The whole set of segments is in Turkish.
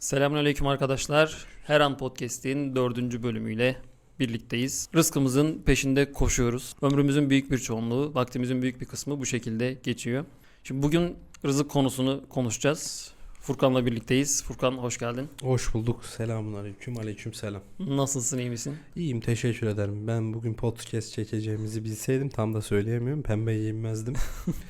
Selamünaleyküm arkadaşlar. Her an podcast'in dördüncü bölümüyle birlikteyiz. Rızkımızın peşinde koşuyoruz. Ömrümüzün büyük bir çoğunluğu, vaktimizin büyük bir kısmı bu şekilde geçiyor. Şimdi bugün rızık konusunu konuşacağız. Furkan'la birlikteyiz. Furkan hoş geldin. Hoş bulduk. Selamun aleyküm. Aleyküm selam. Nasılsın, iyi misin? İyiyim teşekkür ederim. Ben bugün podcast çekeceğimizi bilseydim tam da söyleyemiyorum. Pembe giyinmezdim.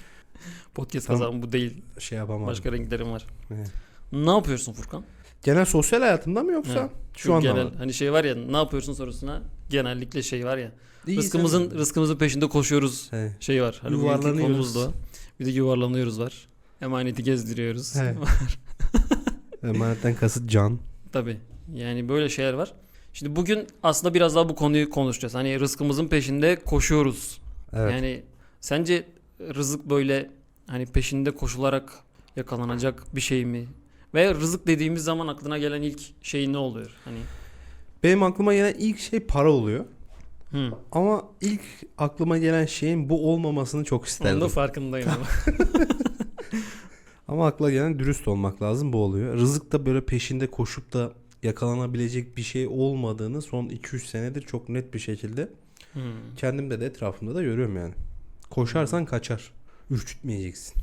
Podcast Tamam. kazan bu değil. Şey yapamadım. Başka renklerim var. Evet. Ne yapıyorsun Furkan? Genel sosyal hayatımda mı yoksa? Evet. Şu anda genel mı? hani şey var ya ne yapıyorsun sorusuna genellikle şey var ya. İyi, rızkımızın sen- rızkımızın peşinde koşuyoruz. He. Şey var. Hani Yuvarlanıyoruz. da. Bir de yuvarlanıyoruz var. Emaneti gezdiriyoruz. He. Emanetten kasıt can. Tabii. Yani böyle şeyler var. Şimdi bugün aslında biraz daha bu konuyu konuşacağız. Hani rızkımızın peşinde koşuyoruz. Evet. Yani sence rızık böyle hani peşinde koşularak yakalanacak bir şey mi? Ve rızık dediğimiz zaman aklına gelen ilk şey ne oluyor? Hani Benim aklıma gelen ilk şey para oluyor. hı. Ama ilk aklıma gelen şeyin bu olmamasını çok Onun isterdim. da farkındayım ama. Ama akla gelen dürüst olmak lazım bu oluyor. Rızık da böyle peşinde koşup da yakalanabilecek bir şey olmadığını son 2-3 senedir çok net bir şekilde Hı. kendimde de etrafımda da görüyorum yani. Koşarsan kaçar. Ürkütmeyeceksin.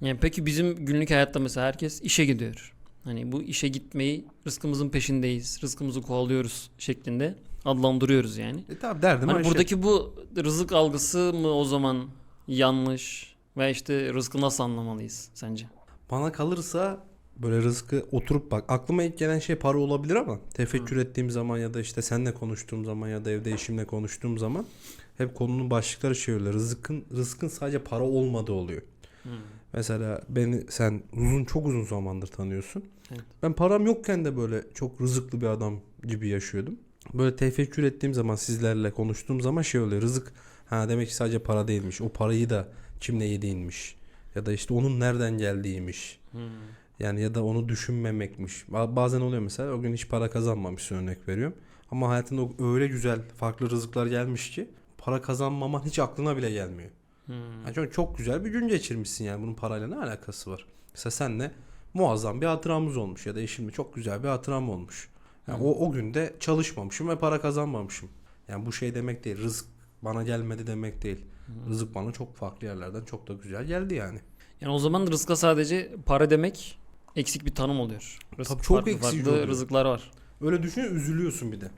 Yani peki bizim günlük hayatta mesela herkes işe gidiyor. Hani bu işe gitmeyi rızkımızın peşindeyiz, rızkımızı kovalıyoruz şeklinde adlandırıyoruz yani. E tabi derdim Hani Ayşe. buradaki bu rızık algısı mı o zaman yanlış ve işte rızkı nasıl anlamalıyız sence? Bana kalırsa böyle rızkı oturup bak aklıma ilk gelen şey para olabilir ama tefekkür ettiğim zaman ya da işte seninle konuştuğum zaman ya da evde eşimle konuştuğum zaman hep konunun başlıkları şey öyle rızkın rızkın sadece para olmadığı oluyor. Mesela beni sen uzun çok uzun zamandır tanıyorsun. Evet. Ben param yokken de böyle çok rızıklı bir adam gibi yaşıyordum. Böyle tefekkür ettiğim zaman sizlerle konuştuğum zaman şey oluyor. Rızık ha demek ki sadece para değilmiş. O parayı da kimle yediğinmiş. Ya da işte onun nereden geldiğiymiş. Yani ya da onu düşünmemekmiş. Ba- Bazen oluyor mesela o gün hiç para kazanmamışsın örnek veriyorum. Ama hayatında öyle güzel farklı rızıklar gelmiş ki para kazanmaman hiç aklına bile gelmiyor. Yani çok, çok güzel bir gün geçirmişsin yani bunun parayla ne alakası var? Mesela senle muazzam bir hatıramız olmuş ya da eşimle çok güzel bir hatıram olmuş. Yani o, o günde çalışmamışım ve para kazanmamışım. Yani bu şey demek değil. Rızık bana gelmedi demek değil. Rızık bana çok farklı yerlerden çok da güzel geldi yani. Yani o zaman rızka sadece para demek eksik bir tanım oluyor. Rızk Tabii çok farklı eksik farklı oluyor. rızıklar var. Öyle düşününce üzülüyorsun bir de.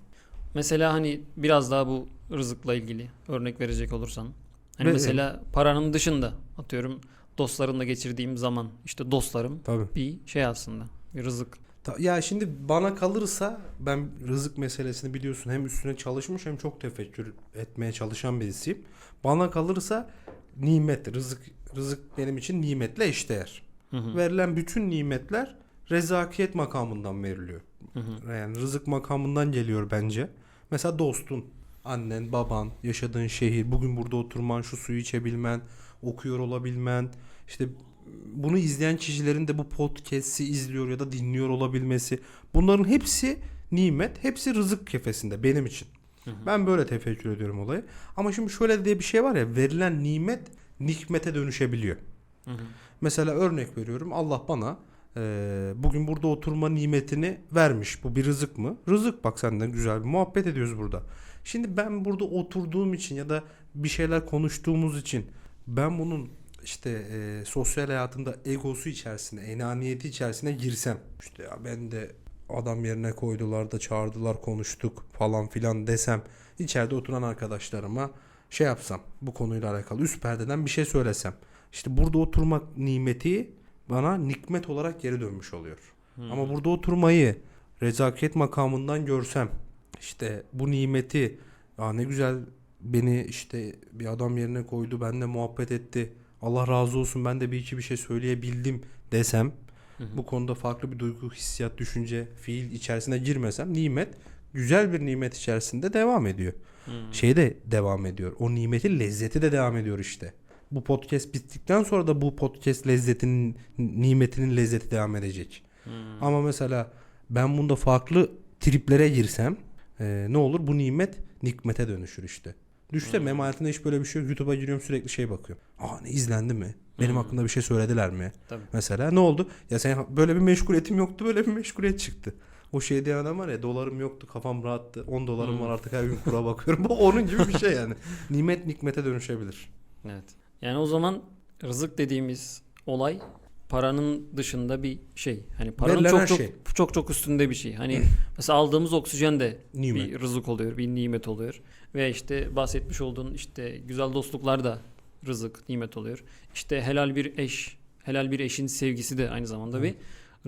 Mesela hani biraz daha bu rızıkla ilgili örnek verecek olursan. Hani Ve- mesela paranın dışında atıyorum dostlarımla geçirdiğim zaman işte dostlarım Tabii. bir şey aslında bir rızık. Ya şimdi bana kalırsa ben rızık meselesini biliyorsun hem üstüne çalışmış hem çok tefekkür etmeye çalışan birisiyim. Bana kalırsa nimet, rızık rızık benim için nimetle eşdeğer. Hı hı. Verilen bütün nimetler rezakiyet makamından veriliyor. Hı hı. Yani rızık makamından geliyor bence. Mesela dostun, annen, baban, yaşadığın şehir, bugün burada oturman, şu suyu içebilmen, okuyor olabilmen, işte bunu izleyen kişilerin de bu podcast'i izliyor ya da dinliyor olabilmesi. Bunların hepsi nimet, hepsi rızık kefesinde benim için. Hı hı. Ben böyle tefekkür ediyorum olayı. Ama şimdi şöyle diye bir şey var ya, verilen nimet nikmete dönüşebiliyor. Hı hı. Mesela örnek veriyorum Allah bana eee, bugün burada oturma nimetini vermiş. Bu bir rızık mı? Rızık bak senden güzel bir muhabbet ediyoruz burada. Şimdi ben burada oturduğum için ya da bir şeyler konuştuğumuz için ben bunun işte eee, sosyal hayatımda egosu içerisine, enaniyeti içerisine girsem. işte ya ben de adam yerine koydular da çağırdılar konuştuk falan filan desem. içeride oturan arkadaşlarıma şey yapsam bu konuyla alakalı üst perdeden bir şey söylesem. İşte burada oturmak nimeti bana nikmet olarak geri dönmüş oluyor. Ama burada oturmayı rezaket makamından görsem işte bu nimeti ya ne güzel beni işte bir adam yerine koydu benimle muhabbet etti. Allah razı olsun ben de bir iki bir şey söyleyebildim desem Hı hı. bu konuda farklı bir duygu, hissiyat, düşünce, fiil içerisine girmesem nimet güzel bir nimet içerisinde devam ediyor Hı. şey de devam ediyor. O nimetin lezzeti de devam ediyor işte. Bu podcast bittikten sonra da bu podcast lezzetinin nimetinin lezzeti devam edecek. Hı. Ama mesela ben bunda farklı triplere girsem e, ne olur? Bu nimet nikmete dönüşür işte. Düşünsene benim hayatımda hiç böyle bir şey yok. YouTube'a giriyorum sürekli şey bakıyorum. Aa ne izlendi mi? Benim Hmm. hakkında bir şey söylediler mi? Tabii. Mesela ne oldu? Ya sen böyle bir meşguliyetim yoktu böyle bir meşguliyet çıktı. O şey diyen adam var ya dolarım yoktu kafam rahattı 10 dolarım Hmm. var artık her gün kura bakıyorum. Bu onun gibi bir şey yani. Nimet nikmete dönüşebilir. Evet. Yani o zaman rızık dediğimiz olay paranın dışında bir şey. Hani paranın Verilen çok her çok, şey. çok çok üstünde bir şey. Hani mesela aldığımız oksijen de Nimet. bir rızık oluyor, bir nimet oluyor. Ve işte bahsetmiş olduğun işte güzel dostluklar da rızık, nimet oluyor. İşte helal bir eş, helal bir eşin sevgisi de aynı zamanda bir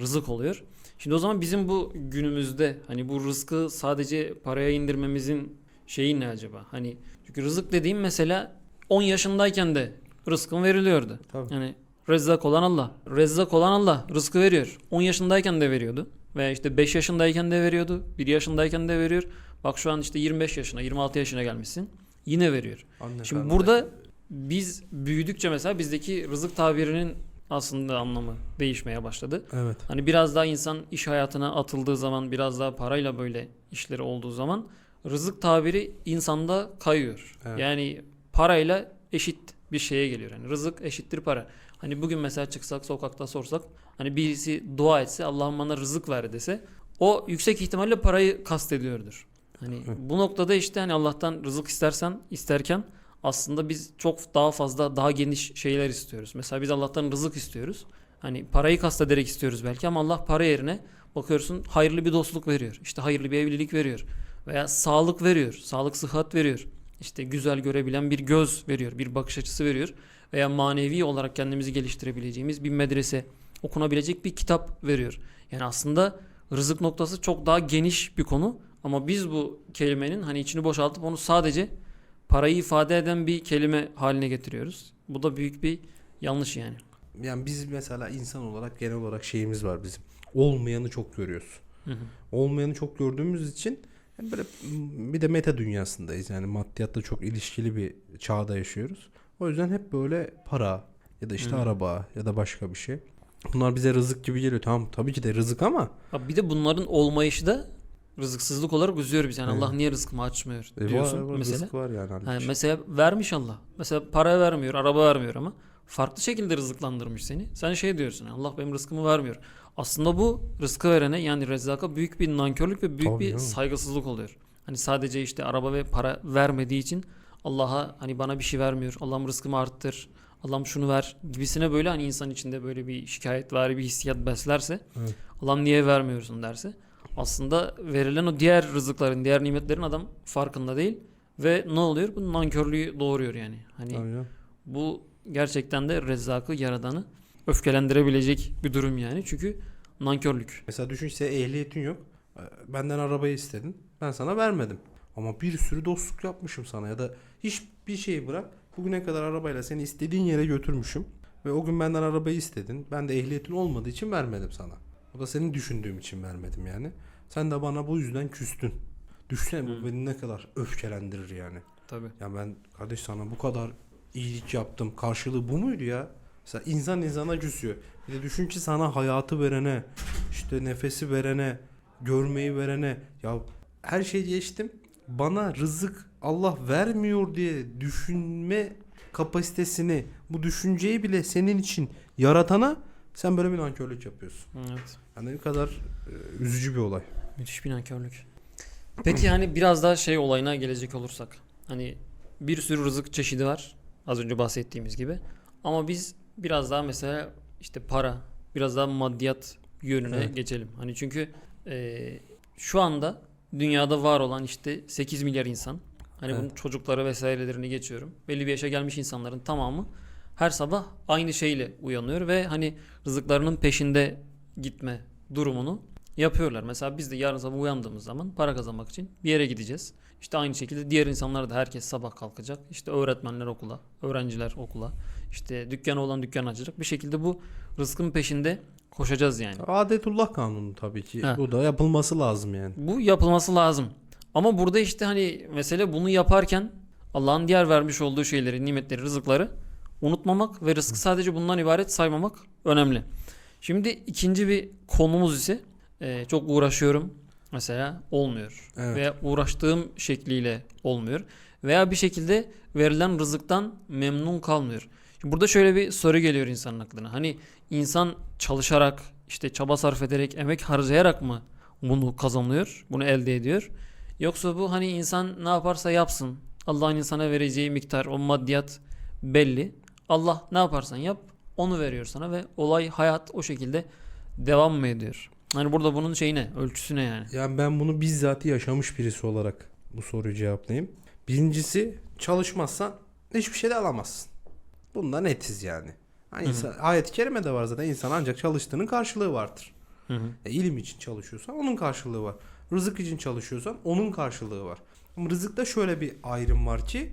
rızık oluyor. Şimdi o zaman bizim bu günümüzde hani bu rızkı sadece paraya indirmemizin şeyi ne acaba? Hani çünkü rızık dediğim mesela 10 yaşındayken de rızkın veriliyordu. Tabii. Yani rezzak olan Allah. Rezzak olan Allah rızkı veriyor. 10 yaşındayken de veriyordu. Veya işte 5 yaşındayken de veriyordu. 1 yaşındayken de veriyor. Bak şu an işte 25 yaşına, 26 yaşına gelmişsin. Yine veriyor. Anne Şimdi karnında- burada biz büyüdükçe mesela bizdeki rızık tabirinin aslında anlamı değişmeye başladı. Evet. Hani biraz daha insan iş hayatına atıldığı zaman, biraz daha parayla böyle işleri olduğu zaman rızık tabiri insanda kayıyor. Evet. Yani parayla eşit bir şeye geliyor. Yani rızık eşittir para. Hani bugün mesela çıksak sokakta sorsak hani birisi dua etse Allah'ım bana rızık ver dese o yüksek ihtimalle parayı kastediyordur. Hani bu noktada işte hani Allah'tan rızık istersen isterken aslında biz çok daha fazla daha geniş şeyler istiyoruz. Mesela biz Allah'tan rızık istiyoruz. Hani parayı kastederek istiyoruz belki ama Allah para yerine bakıyorsun hayırlı bir dostluk veriyor. İşte hayırlı bir evlilik veriyor. Veya sağlık veriyor. Sağlık sıhhat veriyor. İşte güzel görebilen bir göz veriyor. Bir bakış açısı veriyor. Veya manevi olarak kendimizi geliştirebileceğimiz bir medrese, okunabilecek bir kitap veriyor. Yani aslında rızık noktası çok daha geniş bir konu. Ama biz bu kelimenin hani içini boşaltıp onu sadece parayı ifade eden bir kelime haline getiriyoruz. Bu da büyük bir yanlış yani. Yani biz mesela insan olarak genel olarak şeyimiz var bizim. Olmayanı çok görüyoruz. Hı hı. Olmayanı çok gördüğümüz için böyle bir de meta dünyasındayız. Yani maddiyatla çok ilişkili bir çağda yaşıyoruz. O yüzden hep böyle para ya da işte Hı. araba ya da başka bir şey. Bunlar bize rızık gibi geliyor. Tamam tabii ki de rızık ama Abi bir de bunların olmayışı da rızıksızlık olarak üzüyor bizi. Yani Evet. Allah niye rızkımı açmıyor e, diyorsun var, var, mesela. rızık var yani. halbuki. Yani mesela vermiş Allah. Mesela para vermiyor, araba vermiyor ama farklı şekilde rızıklandırmış seni. Sen şey diyorsun Allah benim rızkımı vermiyor. Aslında bu rızkı verene yani rezzaka büyük bir nankörlük ve büyük Tabii bir canım. saygısızlık oluyor. Hani sadece işte araba ve para vermediği için Allah'a hani bana bir şey vermiyor. Allah'ım rızkımı arttır. Allah'ım şunu ver gibisine böyle hani insan içinde böyle bir şikayet var bir hissiyat beslerse Evet. Allah'ım niye vermiyorsun derse aslında verilen o diğer rızıkların, diğer nimetlerin adam farkında değil ve ne oluyor? Bu nankörlüğü doğuruyor yani. Hani Tabii bu gerçekten de rezzakı, yaradanı öfkelendirebilecek bir durum yani. Çünkü nankörlük. Mesela düşün işte ehliyetin yok. Benden arabayı istedin. Ben sana vermedim. Ama bir sürü dostluk yapmışım sana ya da hiçbir şeyi bırak. Bugüne kadar arabayla seni istediğin yere götürmüşüm. Ve o gün benden arabayı istedin. Ben de ehliyetin olmadığı için vermedim sana. O da senin düşündüğüm için vermedim yani. Sen de bana bu yüzden küstün. Düşünsene bu beni ne kadar öfkelendirir yani. Tabii. Ya ben kardeş sana bu kadar iyilik yaptım. Karşılığı bu muydu ya? Mesela insan insana küsüyor. Bir de düşün ki sana hayatı verene, işte nefesi verene, görmeyi verene. Ya her şeyi geçtim. Bana rızık Allah vermiyor diye düşünme kapasitesini, bu düşünceyi bile senin için yaratana sen böyle bir nankörlük yapıyorsun. Evet. Yani ne kadar e, üzücü bir olay. Müthiş bir nankörlük. Peki hani biraz daha şey olayına gelecek olursak. Hani bir sürü rızık çeşidi var. Az önce bahsettiğimiz gibi. Ama biz biraz daha mesela işte para, biraz daha maddiyat yönüne Evet. geçelim. Hani çünkü e, şu anda dünyada var olan işte 8 milyar insan. Hani Evet. bunun çocukları vesairelerini geçiyorum. Belli bir yaşa gelmiş insanların tamamı her sabah aynı şeyle uyanıyor ve hani rızıklarının peşinde gitme durumunu yapıyorlar. Mesela biz de yarın sabah uyandığımız zaman para kazanmak için bir yere gideceğiz. İşte aynı şekilde diğer insanlar da herkes sabah kalkacak. İşte öğretmenler okula, öğrenciler okula, işte dükkanı olan dükkan açacak. Bir şekilde bu rızkın peşinde koşacağız yani. Adetullah kanunu tabii ki. Ha. Bu da yapılması lazım yani. Bu yapılması lazım. Ama burada işte hani mesele bunu yaparken Allah'ın diğer vermiş olduğu şeyleri, nimetleri, rızıkları unutmamak ve rızkı sadece bundan ibaret saymamak önemli. Şimdi ikinci bir konumuz ise e, çok uğraşıyorum mesela olmuyor. Evet. Veya uğraştığım şekliyle olmuyor. veya bir şekilde verilen rızıktan memnun kalmıyor. Şimdi burada şöyle bir soru geliyor insanın aklına. Hani insan çalışarak, işte çaba sarf ederek, emek harcayarak mı bunu kazanıyor, bunu elde ediyor? Yoksa bu hani insan ne yaparsa yapsın. Allah'ın insana vereceği miktar, o maddiyat belli. Allah ne yaparsan yap, onu veriyor sana ve olay, hayat o şekilde devam mı ediyor? Hani burada bunun şeyi ne? Ölçüsü ne yani? Yani ben bunu bizzat yaşamış birisi olarak bu soruyu cevaplayayım. Birincisi çalışmazsan hiçbir şey de alamazsın. Bunda netiz yani. Ha, insan, ayet-i kerimede var zaten insan ancak çalıştığının karşılığı vardır. Hı hı. E, ilim için çalışıyorsan onun karşılığı var. Rızık için çalışıyorsan onun karşılığı var. Ama rızıkta şöyle bir ayrım var ki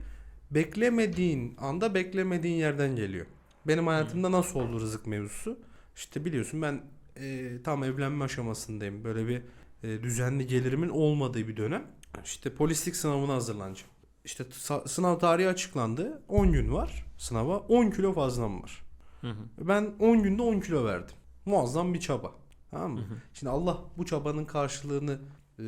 beklemediğin anda beklemediğin yerden geliyor. Benim hayatımda nasıl oldu rızık mevzusu? İşte biliyorsun ben e, tam evlenme aşamasındayım. Böyle bir e, düzenli gelirimin olmadığı bir dönem. İşte polislik sınavına hazırlanacağım. İşte sınav tarihi açıklandı. 10 gün var sınava. 10 kilo fazlam var. Hı hı. Ben 10 günde 10 kilo verdim. Muazzam bir çaba. Tamam mı? Şimdi Allah bu çabanın karşılığını e,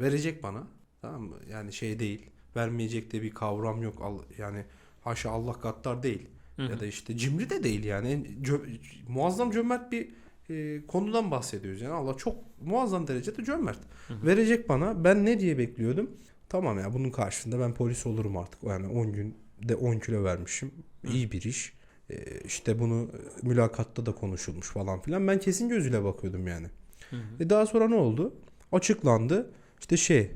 verecek bana. Tamam mı? Yani şey değil. Vermeyecek de bir kavram yok. Yani haşa Allah gattar değil. Hı hı. Ya da işte cimri de değil yani. Cö- muazzam cömert bir e, konudan bahsediyoruz. Yani Allah çok muazzam derecede cömert. Verecek bana. Ben ne diye bekliyordum? Tamam ya bunun karşılığında ben polis olurum artık. Yani 10 günde 10 kilo vermişim. İyi bir iş. E, işte bunu mülakatta da konuşulmuş falan filan. Ben kesin gözüyle bakıyordum yani. Hı hı. E daha sonra ne oldu? Açıklandı. İşte şey e,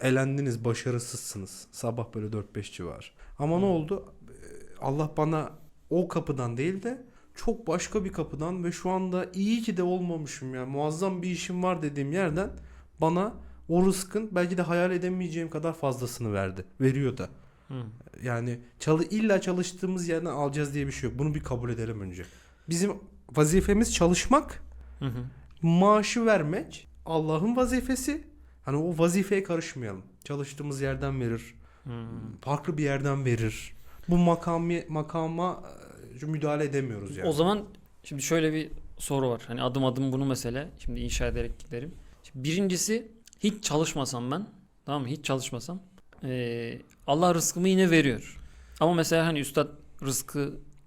elendiniz başarısızsınız. Sabah böyle 4-5 civar. Ama ne oldu? E, Allah bana o kapıdan değil de çok başka bir kapıdan ve şu anda iyi ki de olmamışım yani muazzam bir işim var dediğim yerden bana o rızkın belki de hayal edemeyeceğim kadar fazlasını verdi. Veriyor da. Hı. Yani çalı illa çalıştığımız yerden alacağız diye bir şey yok. Bunu bir kabul edelim önce. Bizim vazifemiz çalışmak, Hı hı. maaşı vermek Allah'ın vazifesi. Hani o vazifeye karışmayalım. Çalıştığımız yerden verir. Hı. Farklı bir yerden verir. Bu makami, makama e, müdahale edemiyoruz yani. O zaman şimdi şöyle bir soru var. Hani adım adım bunu mesele şimdi inşa ederek giderim. Şimdi birincisi hiç çalışmasam ben tamam mı? Hiç çalışmasam eee, Allah rızkımı yine veriyor. Ama mesela hani üstad rızkı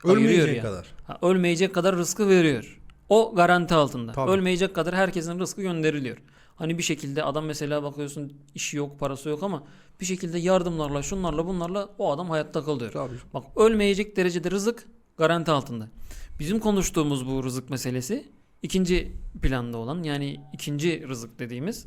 ayırıyor Ölmeyecek ya. kadar. Ha, ölmeyecek kadar rızkı veriyor. O garanti altında. Tabii. Ölmeyecek kadar herkesin rızkı gönderiliyor. Hani bir şekilde adam mesela bakıyorsun işi yok, parası yok ama bir şekilde yardımlarla, şunlarla, bunlarla o adam hayatta kalıyor. Tabii. Bak ölmeyecek derecede rızık garanti altında. Bizim konuştuğumuz bu rızık meselesi ikinci planda olan yani ikinci rızık dediğimiz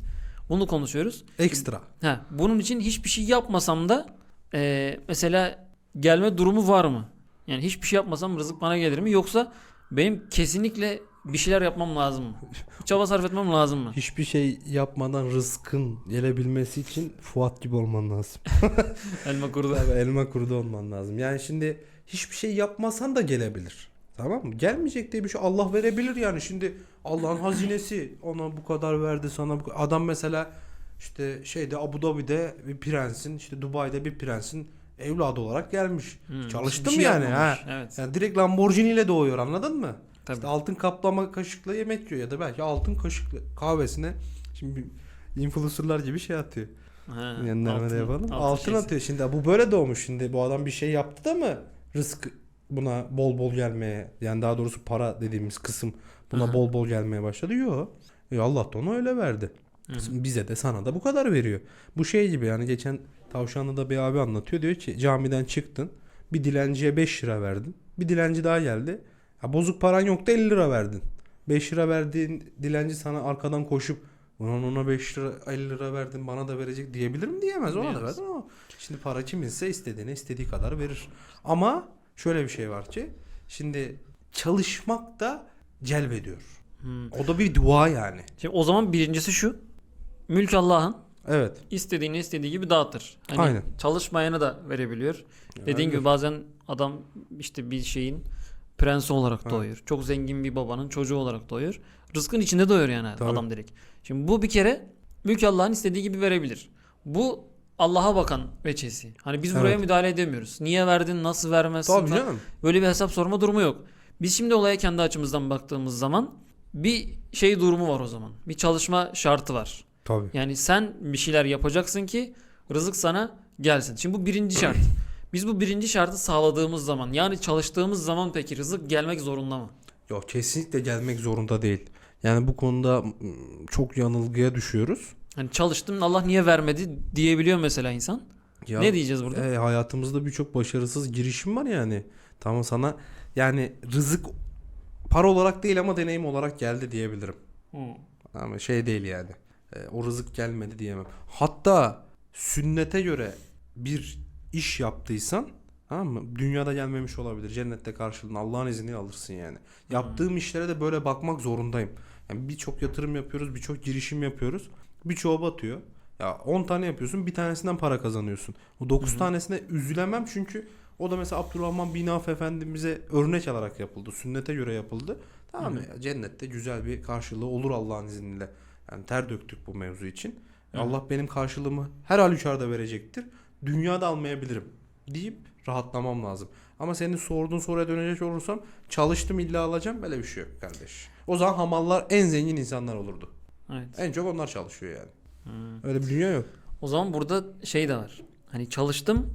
bunu konuşuyoruz. Ekstra. Ha, bunun için hiçbir şey yapmasam da eee, mesela gelme durumu var mı? Yani hiçbir şey yapmasam rızık bana gelir mi? Yoksa benim kesinlikle bir şeyler yapmam lazım mı? Çaba sarf etmem lazım mı? Hiçbir şey yapmadan rızkın gelebilmesi için Fuat gibi olman lazım. Elma kurudu. Tabii elma kurdu olman lazım. Yani şimdi hiçbir şey yapmasan da gelebilir. Tamam mı? Gelmeyecek diye bir şey Allah verebilir yani. Şimdi Allah'ın hazinesi ona bu kadar verdi sana bu kadar. Adam mesela işte şeyde Abu Dhabi'de bir prensin işte Dubai'de bir prensin evladı olarak gelmiş. Hmm, Çalıştı bir mı şey yani? Ha? Evet. Yani direkt Lamborghini ile doğuyor anladın mı? Tabii. İşte altın kaplama kaşıkla yemek yiyor ya da belki altın kaşıkla kahvesine şimdi influencerlar gibi şey atıyor. Gönderme de altın- yapalım. altın Altın atıyor. Şimdi bu böyle doğmuş. Şimdi bu adam bir şey yaptı da mı rızk buna bol bol gelmeye yani daha doğrusu para dediğimiz kısım buna Aha. bol bol gelmeye başladı. Yok. E Allah da ona öyle verdi. Hı hı. Bize de sana da bu kadar veriyor. Bu şey gibi yani geçen Tavşanlı'da bir abi anlatıyor. Diyor ki camiden çıktın. Bir dilenciye 5 lira verdin. Bir dilenci daha geldi. Ya bozuk paran yoktu 50 lira verdin. 5 lira verdiğin dilenci sana arkadan koşup Ulan ona 5 lira 50 lira verdin bana da verecek diyebilir mi? Diyemez. Ona da verdin ama şimdi para kiminse istediğine istediği kadar verir. Ama şöyle bir şey var ki şimdi çalışmak da celbediyor. Hmm. O da bir dua yani. Şimdi o zaman birincisi şu. Mülk Allah'ın. Evet. istediğini istediği gibi dağıtır. Hani Aynen. çalışmayanı da verebiliyor. Dediğin Aynen. gibi bazen adam işte bir şeyin prensi olarak Ha. doğuyor. Çok zengin bir babanın çocuğu olarak doğuyor. Rızkın içinde doğuyor yani Tabii. adam direkt. Şimdi bu bir kere mülk Allah'ın istediği gibi verebilir. Bu Allah'a bakan veçesi. Hani biz buraya Evet. müdahale edemiyoruz. Niye verdin, nasıl vermezsin? Tabii falan. canım. Böyle bir hesap sorma durumu yok. Biz şimdi olaya kendi açımızdan baktığımız zaman bir şey durumu var o zaman. Bir çalışma şartı var. Tabii. Yani sen bir şeyler yapacaksın ki rızık sana gelsin. Şimdi bu birinci şart. Biz bu birinci şartı sağladığımız zaman yani çalıştığımız zaman peki rızık gelmek zorunda mı? Yok kesinlikle gelmek zorunda değil. Yani bu konuda çok yanılgıya düşüyoruz. Hani çalıştım Allah niye vermedi diyebiliyor mesela insan. Ya, ne diyeceğiz burada? e, hayatımızda birçok başarısız girişim var yani. Tamam sana yani rızık para olarak değil ama deneyim olarak geldi diyebilirim. Hı. Ama şey değil yani. E, o rızık gelmedi diyemem. Hatta sünnete göre bir iş yaptıysan tamam mı? Dünyada gelmemiş olabilir. Cennette karşılığını Allah'ın izniyle alırsın yani. Yaptığım işlere de böyle bakmak zorundayım. Yani birçok yatırım yapıyoruz, birçok girişim yapıyoruz. Birçoğu batıyor. Ya 10 tane yapıyorsun, bir tanesinden para kazanıyorsun. O 9 tanesine üzülemem çünkü o da mesela Abdurrahman bin Avf Efendimiz'e örnek alarak yapıldı. Sünnete göre yapıldı. Tamam mı? Ya Cennette güzel bir karşılığı olur Allah'ın izniyle. Yani ter döktük bu mevzu için. Hı. Allah benim karşılığımı her halükarda verecektir. Dünyada almayabilirim deyip rahatlamam lazım. Ama senin sorduğun soruya dönecek olursam çalıştım illa alacağım böyle bir şey yok kardeş. O zaman hamallar en zengin insanlar olurdu. Evet. En çok onlar çalışıyor yani. Hı. Öyle bir dünya yok. O zaman burada şey de var. Hani çalıştım.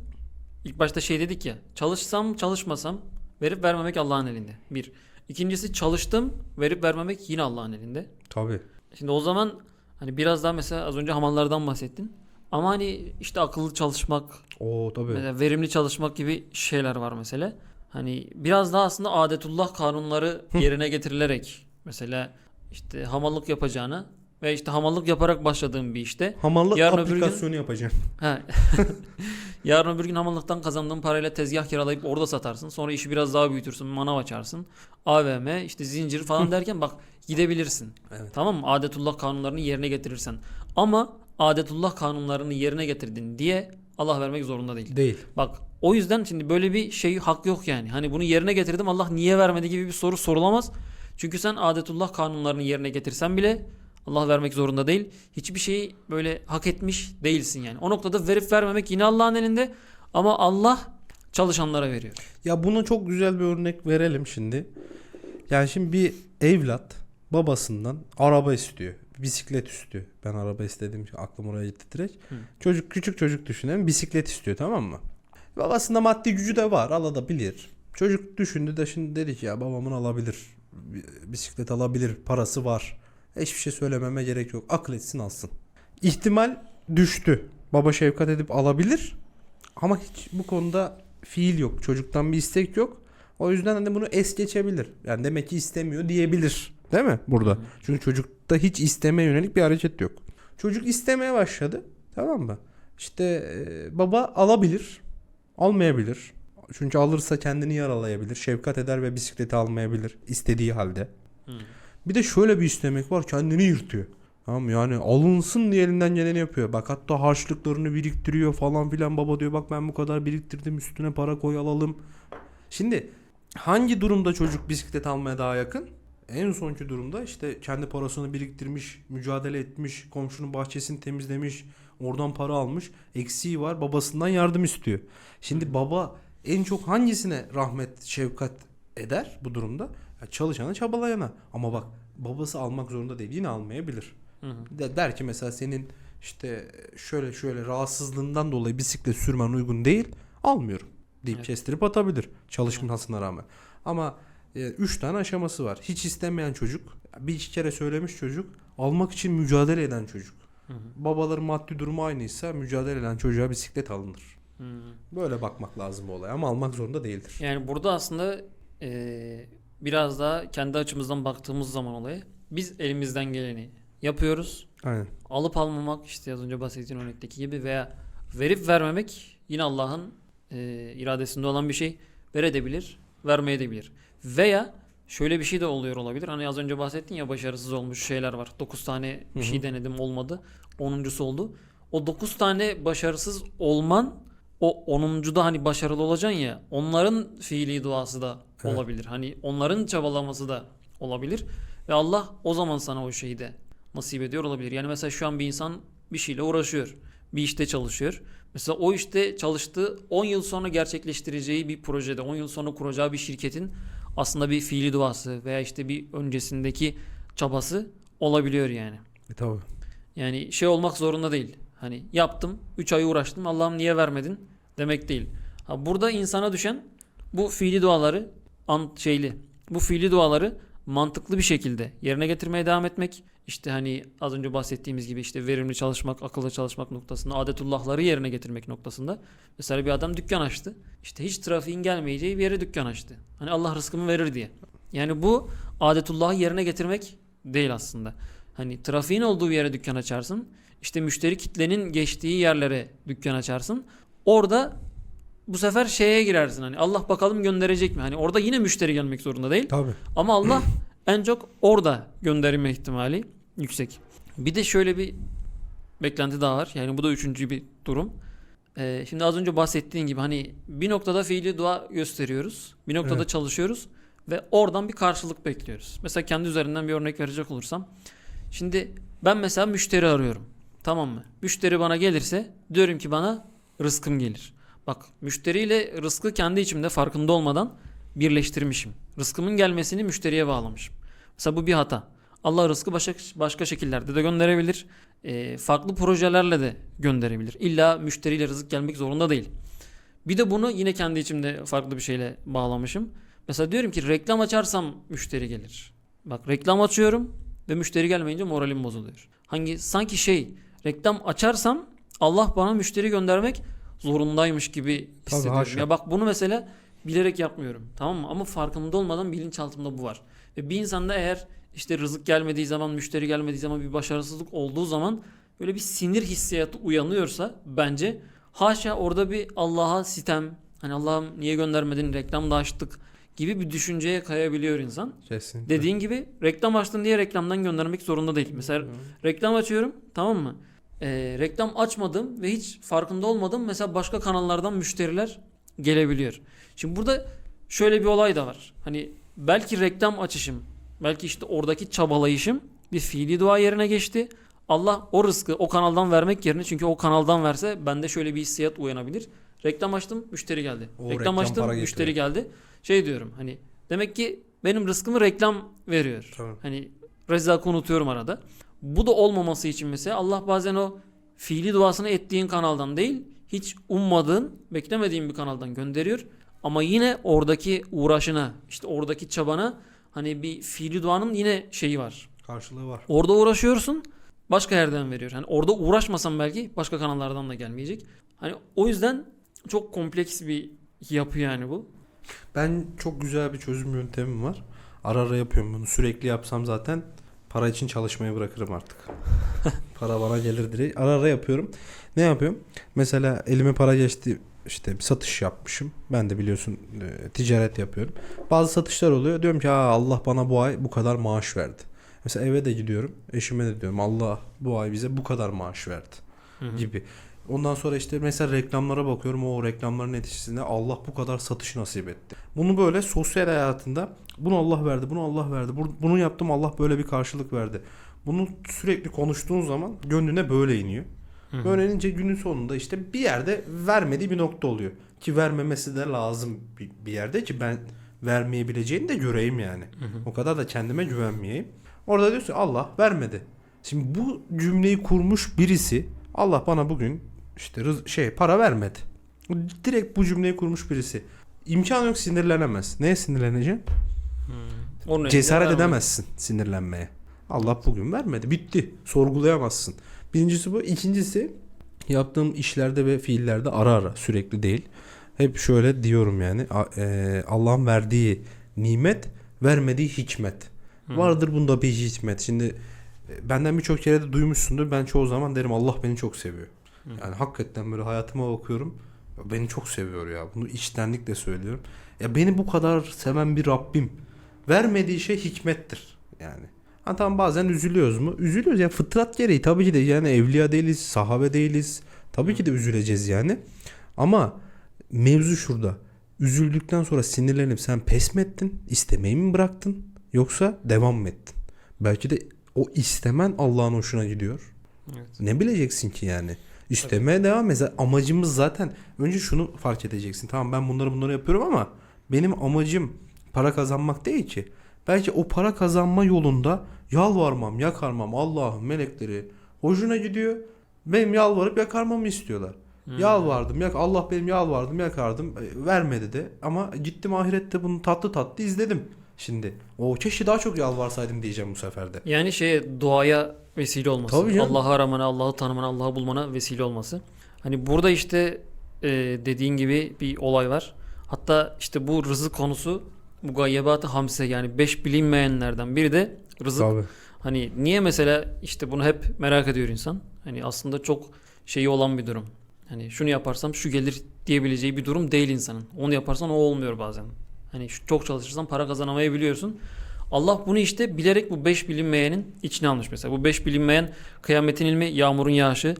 İlk başta şey dedik ya. Çalışsam çalışmasam verip vermemek Allah'ın elinde. Bir. İkincisi çalıştım verip vermemek yine Allah'ın elinde. Tabii. Şimdi o zaman hani biraz daha mesela az önce hamallardan bahsettin. Ama hani işte akıllı çalışmak, Oo tabii. mesela verimli çalışmak gibi şeyler var mesela. Hani biraz daha aslında adetullah kanunları yerine getirilerek mesela işte hamallık yapacağına ve işte hamallık yaparak başladığım bir işte Hamallık Yarın öbür gün- aplikasyonu yapacağım. Ha. Yarın öbür gün hamallıktan kazandığın parayla tezgah kiralayıp orada satarsın. Sonra işi biraz daha büyütürsün. Manav açarsın. AVM, işte zincir falan derken bak gidebilirsin. Evet. Tamam mı? Adetullah kanunlarını yerine getirirsen. Ama adetullah kanunlarını yerine getirdin diye Allah vermek zorunda değil. Değil. Bak o yüzden şimdi böyle bir şey hak yok yani. Hani bunu yerine getirdim Allah niye vermedi gibi bir soru sorulamaz. Çünkü sen adetullah kanunlarını yerine getirsen bile Allah vermek zorunda değil. Hiçbir şeyi böyle hak etmiş değilsin yani. O noktada verip vermemek yine Allah'ın elinde ama Allah çalışanlara veriyor. Ya buna çok güzel bir örnek verelim şimdi. Yani şimdi bir evlat babasından araba istiyor. Bisiklet istiyor. Ben araba istediğim için aklım oraya gitti direkt. Hı. Çocuk küçük çocuk düşünelim bisiklet istiyor tamam mı? Babasında maddi gücü de var alabilir. Çocuk düşündü de şimdi dedi ki ya babamın alabilir. bi- Bisiklet alabilir parası var. Hiçbir şey söylememe gerek yok. Akıl etsin alsın. İhtimal düştü. Baba şefkat edip alabilir. Ama hiç bu konuda fiil yok. Çocuktan bir istek yok. O yüzden hani bunu es geçebilir. Yani demek ki istemiyor diyebilir. Değil mi burada? Hı. Çünkü çocukta hiç istemeye yönelik bir hareket yok. Çocuk istemeye başladı. Tamam mı? İşte e, baba alabilir. Almayabilir. Çünkü alırsa kendini yaralayabilir. Şefkat eder ve bisikleti almayabilir. istediği halde. Hı. Bir de şöyle bir istemek var. Kendini yırtıyor. Tamam yani alınsın diye elinden geleni yapıyor. Bak hatta harçlıklarını biriktiriyor falan filan. Baba diyor bak ben bu kadar biriktirdim üstüne para koy alalım. Şimdi hangi durumda çocuk bisiklet almaya daha yakın? En sonki durumda işte kendi parasını biriktirmiş, mücadele etmiş, komşunun bahçesini temizlemiş, oradan para almış. Eksiği var babasından yardım istiyor. Şimdi baba en çok hangisine rahmet, şefkat eder bu durumda? Ya çalışana, çabalayana. Ama bak babası almak zorunda değil. Yine almayabilir. Hı hı. De, der ki mesela senin işte şöyle şöyle rahatsızlığından dolayı bisiklet sürmen uygun değil. Almıyorum deyip Evet. kestirip atabilir çalışmasına rağmen. Ama 3 tane aşaması var. Hiç istemeyen çocuk, bir iki kere söylemiş çocuk, almak için mücadele eden çocuk. Hı hı. Babaların maddi durumu aynıysa mücadele eden çocuğa bisiklet alınır. Hı. Böyle bakmak lazım bu olaya ama almak zorunda değildir. Yani burada aslında eee, biraz daha kendi açımızdan baktığımız zaman olaya biz elimizden geleni yapıyoruz. Aynen. Alıp almamak işte az önce bahsettiğin örnekteki gibi veya verip vermemek yine Allah'ın eee, iradesinde olan bir şey. Veredebilir, vermeyebilir. Veya şöyle bir şey de oluyor olabilir. Hani az önce bahsettin ya başarısız olmuş şeyler var. 9 tane bir şey denedim olmadı. 10.sü oldu. O 9 tane başarısız olman o 10.da hani başarılı olacaksın ya onların fiili duası da Evet. olabilir. Hani onların çabalaması da olabilir. Ve Allah o zaman sana o şeyi de nasip ediyor olabilir. Yani mesela şu an bir insan bir şeyle uğraşıyor. Bir işte çalışıyor. Mesela o işte çalıştığı 10 yıl sonra gerçekleştireceği bir projede, 10 yıl sonra kuracağı bir şirketin aslında bir fiili duası veya işte bir öncesindeki çabası olabiliyor yani. E tabii. Yani şey olmak zorunda değil. Hani yaptım 3 ay uğraştım Allah'ım niye vermedin demek değil. Ha, burada insana düşen bu fiili duaları an, şeyli bu fiili duaları mantıklı bir şekilde yerine getirmeye devam etmek. İşte hani az önce bahsettiğimiz gibi işte verimli çalışmak, akıllı çalışmak noktasında adetullahları yerine getirmek noktasında. Mesela bir adam dükkan açtı. İşte hiç trafiğin gelmeyeceği bir yere dükkan açtı. Hani Allah rızkımı verir diye. Yani bu adetullahı yerine getirmek değil aslında. Hani trafiğin olduğu yere dükkan açarsın. İşte müşteri kitlenin geçtiği yerlere dükkan açarsın. Orada bu sefer şeye girersin hani Allah bakalım gönderecek mi? Hani orada yine müşteri gelmek zorunda değil. Tabii. Ama Allah en çok orada gönderme ihtimali yüksek. Bir de şöyle bir beklenti daha var. Yani bu da üçüncü bir durum. Ee, şimdi az önce bahsettiğin gibi hani bir noktada fiili dua gösteriyoruz. Bir noktada Evet. çalışıyoruz ve oradan bir karşılık bekliyoruz. Mesela kendi üzerinden bir örnek verecek olursam. Şimdi ben mesela müşteri arıyorum. Tamam mı? Müşteri bana gelirse diyorum ki bana rızkım gelir. Bak müşteriyle rızkı kendi içimde farkında olmadan birleştirmişim. Rızkımın gelmesini müşteriye bağlamışım. Mesela bu bir hata. Allah rızkı başka, başka şekillerde de gönderebilir. Ee, farklı projelerle de gönderebilir. İlla müşteriyle rızık gelmek zorunda değil. Bir de bunu yine kendi içimde farklı bir şeyle bağlamışım. Mesela diyorum ki reklam açarsam müşteri gelir. Bak reklam açıyorum ve müşteri gelmeyince moralim bozuluyor. Hangi sanki şey reklam açarsam Allah bana müşteri göndermek zorundaymış gibi hissediyorum. haşa. ya bak bunu mesela bilerek yapmıyorum. Tamam mı? Ama farkında olmadan bilinçaltımda bu var. Ve bir insanda eğer işte rızık gelmediği zaman, müşteri gelmediği zaman bir başarısızlık olduğu zaman böyle bir sinir hissiyatı uyanıyorsa bence haşa orada bir Allah'a sitem, hani Allah'ım niye göndermedin, reklam da açtık gibi bir düşünceye kayabiliyor insan. Kesinlikle. Dediğin gibi reklam açtın diye reklamdan göndermek zorunda değil. Mesela reklam açıyorum tamam mı? Ee, reklam açmadım ve hiç farkında olmadım. Mesela başka kanallardan müşteriler gelebiliyor. Şimdi burada şöyle bir olay da var. Hani belki reklam açışım, belki işte oradaki çabalayışım bir fiili dua yerine geçti. Allah o rızkı o kanaldan vermek yerine çünkü o kanaldan verse bende şöyle bir hissiyat uyanabilir. Reklam açtım, müşteri geldi. O reklam, reklam açtım, müşteri geldi. Şey diyorum hani demek ki benim rızkımı reklam veriyor. Tamam. Hani rezzakı unutuyorum arada. Bu da olmaması için mesela Allah bazen o fiili duasını ettiğin kanaldan değil, hiç ummadığın, beklemediğin bir kanaldan gönderiyor. Ama yine oradaki uğraşına, işte oradaki çabana hani bir fiili duanın yine şeyi var. Karşılığı var. Orada uğraşıyorsun, başka yerden veriyor. Hani orada uğraşmasan belki başka kanallardan da gelmeyecek. Hani o yüzden çok kompleks bir yapı yani bu. Ben çok güzel bir çözüm yöntemim var. Ara ara yapıyorum bunu. Sürekli yapsam zaten para için çalışmayı bırakırım artık. para bana gelir direkt. Ara ara yapıyorum. Ne yapıyorum? Mesela elime para geçti. işte bir satış yapmışım. Ben de biliyorsun e, ticaret yapıyorum. Bazı satışlar oluyor. Diyorum ki "Aa, Allah bana bu ay bu kadar maaş verdi. Mesela eve de gidiyorum. Eşime de diyorum Allah bu ay bize bu kadar maaş verdi gibi. Ondan sonra işte mesela reklamlara bakıyorum. O reklamların neticesinde Allah bu kadar satış nasip etti. Bunu böyle sosyal hayatında bunu Allah verdi, bunu Allah verdi. bu- Bunu yaptım Allah böyle bir karşılık verdi. Bunu sürekli konuştuğun zaman gönlüne böyle iniyor. Böyle inince günün sonunda işte bir yerde vermediği bir nokta oluyor. Ki vermemesi de lazım bir, bir yerde ki ben vermeyebileceğini de göreyim yani. O kadar da kendime güvenmeyeyim. Orada diyorsun Allah vermedi. Şimdi bu cümleyi kurmuş birisi Allah bana bugün işte şey para vermedi. Direkt bu cümleyi kurmuş birisi. İmkan yok sinirlenemez. Neye sinirleneceksin? Onun elinde Cesaret edemezsin sinirlenmeye. Allah bugün vermedi. Bitti. Sorgulayamazsın. Birincisi bu. İkincisi yaptığım işlerde ve fiillerde ara ara sürekli değil. Hep şöyle diyorum yani e, Allah'ın verdiği nimet vermediği hikmet. Vardır bunda bir hikmet. Şimdi e, benden birçok kere de duymuşsundur. Ben çoğu zaman derim Allah beni çok seviyor. Yani hakikaten böyle hayatıma bakıyorum. Beni çok seviyor ya. Bunu içtenlikle söylüyorum. Ya beni bu kadar seven bir Rabbim vermediği şey hikmettir. Yani. Ha tamam bazen üzülüyoruz mu? Üzülüyoruz ya fıtrat gereği tabii ki de yani evliya değiliz, sahabe değiliz. Tabii ki de üzüleceğiz yani. Ama mevzu şurada. Üzüldükten sonra sinirlenip sen pes mi ettin? İstemeyi mi bıraktın? Yoksa devam mı ettin? Belki de o istemen Allah'ın hoşuna gidiyor. Evet. Ne bileceksin ki yani? İstemeye devam et. Amacımız zaten önce şunu fark edeceksin. Tamam ben bunları bunları yapıyorum ama benim amacım para kazanmak değil ki. Belki o para kazanma yolunda yalvarmam, yakarmam Allah'ın melekleri hoşuna gidiyor. Benim yalvarıp yakarmamı istiyorlar. Hmm. Yalvardım, yak Allah benim yalvardım, yakardım. E, vermedi de. Ama gittim ahirette bunu tatlı tatlı izledim. Şimdi o keşke daha çok yalvarsaydım diyeceğim bu sefer de. Yani şeye duaya vesile olması. Tabii canım. Allah'ı aramana, Allah'ı tanımana, Allah'ı bulmana vesile olması. Hani burada işte e, dediğin gibi bir olay var. Hatta işte bu rızık konusu bu gayyebat-ı hamse yani beş bilinmeyenlerden biri de rızık. Tabii. Hani niye mesela işte bunu hep merak ediyor insan. Hani aslında çok şeyi olan bir durum. Hani şunu yaparsam şu gelir diyebileceği bir durum değil insanın. Onu yaparsan o olmuyor bazen. Hani çok çalışırsan para kazanamayabiliyorsun. Allah bunu işte bilerek bu beş bilinmeyenin içine almış mesela. Bu beş bilinmeyen kıyametin ilmi, yağmurun yağışı,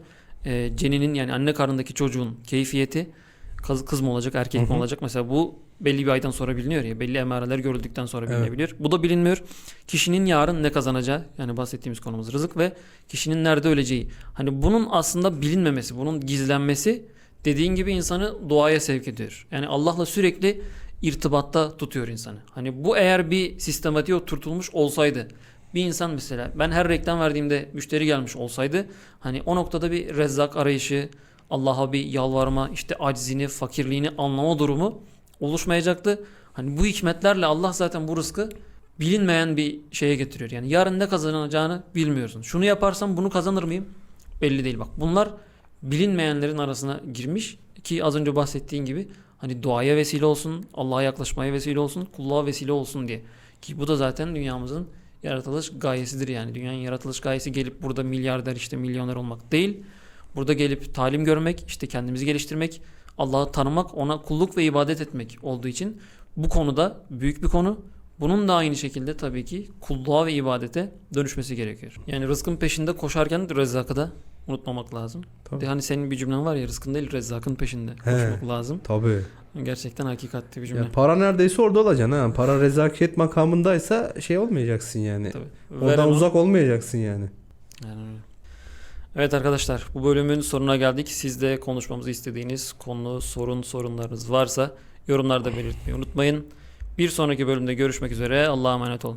e, ceninin yani anne karnındaki çocuğun keyfiyeti, kız, kız mı olacak, erkek Hı mi hı. olacak? Mesela bu belli bir aydan sonra biliniyor ya. Belli emareler görüldükten sonra Evet. bilinebiliyor. Bu da bilinmiyor. Kişinin yarın ne kazanacağı yani bahsettiğimiz konumuz rızık ve kişinin nerede öleceği. Hani bunun aslında bilinmemesi, bunun gizlenmesi dediğin gibi insanı duaya sevk ediyor. Yani Allah'la sürekli irtibatta tutuyor insanı. Hani bu eğer bir sistematiğe oturtulmuş olsaydı bir insan mesela ben her reklam verdiğimde müşteri gelmiş olsaydı hani o noktada bir rezzak arayışı, Allah'a bir yalvarma, işte aczini, fakirliğini anlama durumu oluşmayacaktı. Hani bu hikmetlerle Allah zaten bu rızkı bilinmeyen bir şeye getiriyor. Yani yarın ne kazanacağını bilmiyorsun. Şunu yaparsam bunu kazanır mıyım? Belli değil bak. Bunlar bilinmeyenlerin arasına girmiş ki az önce bahsettiğin gibi hani duaya vesile olsun, Allah'a yaklaşmaya vesile olsun, kulluğa vesile olsun diye. Ki bu da zaten dünyamızın yaratılış gayesidir yani. Dünyanın yaratılış gayesi gelip burada milyarder işte milyoner olmak değil. Burada gelip talim görmek, işte kendimizi geliştirmek, Allah'ı tanımak, ona kulluk ve ibadet etmek olduğu için bu konuda büyük bir konu. Bunun da aynı şekilde tabii ki kulluğa ve ibadete dönüşmesi gerekiyor. Yani rızkın peşinde koşarken rezzakı da unutmamak lazım. Tabii. De hani senin bir cümlen var ya rızkın değil rezzakın peşinde He. koşmak lazım. Tabii. Gerçekten hakikatli bir cümle. Ya para neredeyse orada olacaksın ha. Para rezaket makamındaysa şey olmayacaksın yani. Tabii. Veren o. uzak olmayacaksın yani. Aynen öyle. Evet arkadaşlar bu bölümün sonuna geldik. Siz de konuşmamızı istediğiniz konu, sorun, sorunlarınız varsa yorumlarda belirtmeyi unutmayın. Bir sonraki bölümde görüşmek üzere. Allah'a emanet olun.